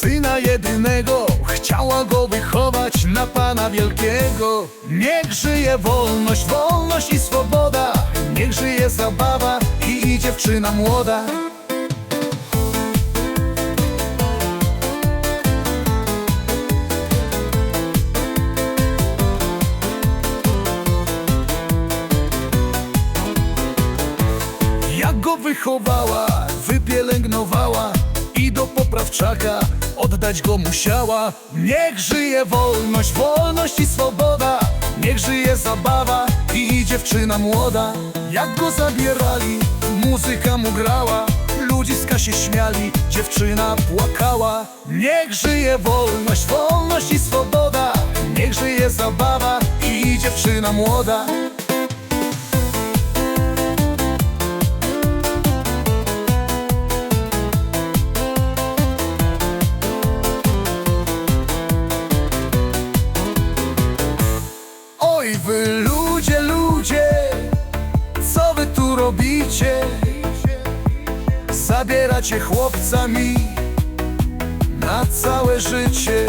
syna jedynego. Chciała go wychować na Pana Wielkiego. Niech żyje wolność, wolność i swoboda. Niech żyje zabawa i, i dziewczyna młoda. Jak go wychowała, wypielęgnowała I do poprawczaka oddać go musiała. Niech żyje wolność, wolność i swoboda. Niech żyje zabawa i dziewczyna młoda. Jak go zabierali, muzyka mu grała. Ludziska się śmiali, dziewczyna płakała. Niech żyje wolność, wolność i swoboda. Niech żyje zabawa i dziewczyna młoda robicie? Zabieracie chłopcami na całe życie.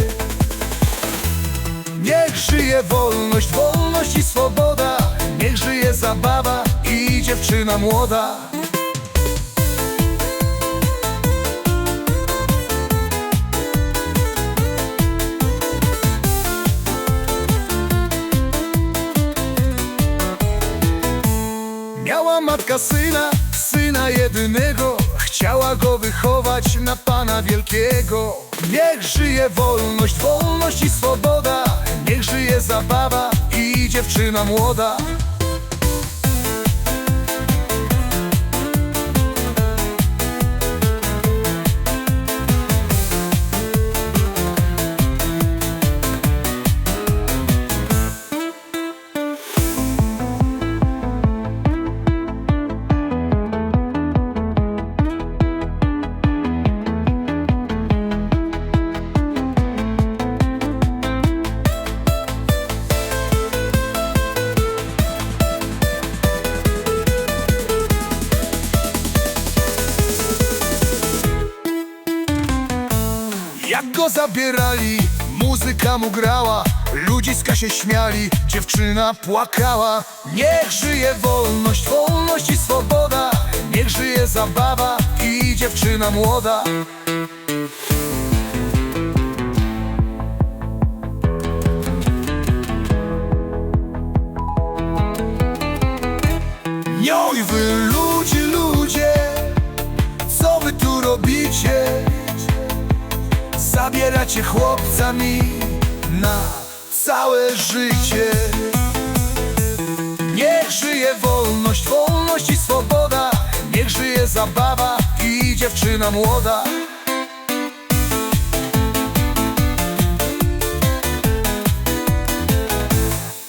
Niech żyje wolność, wolność i swoboda, niech żyje zabawa i dziewczyna młoda. Miała matka syna, syna jedynego. Chciała go wychować na Pana Wielkiego. Niech żyje wolność, wolność i swoboda. Niech żyje zabawa i dziewczyna młoda Jak go zabierali, muzyka mu grała Ludziska się śmiali, dziewczyna płakała. Niech żyje wolność, wolność i swoboda Niech żyje zabawa i dziewczyna młoda Zabieracie chłopcami na całe życie. Niech żyje wolność, wolność i swoboda. Niech żyje zabawa i dziewczyna młoda.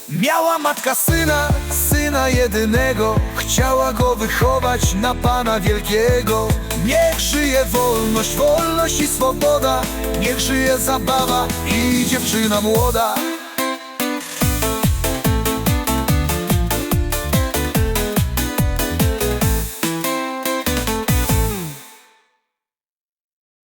Miała matka syna, syna jedynego. Chciała go wychować na Pana Wielkiego. Niech żyje wolność, wolność i swoboda. Niech żyje zabawa i dziewczyna młoda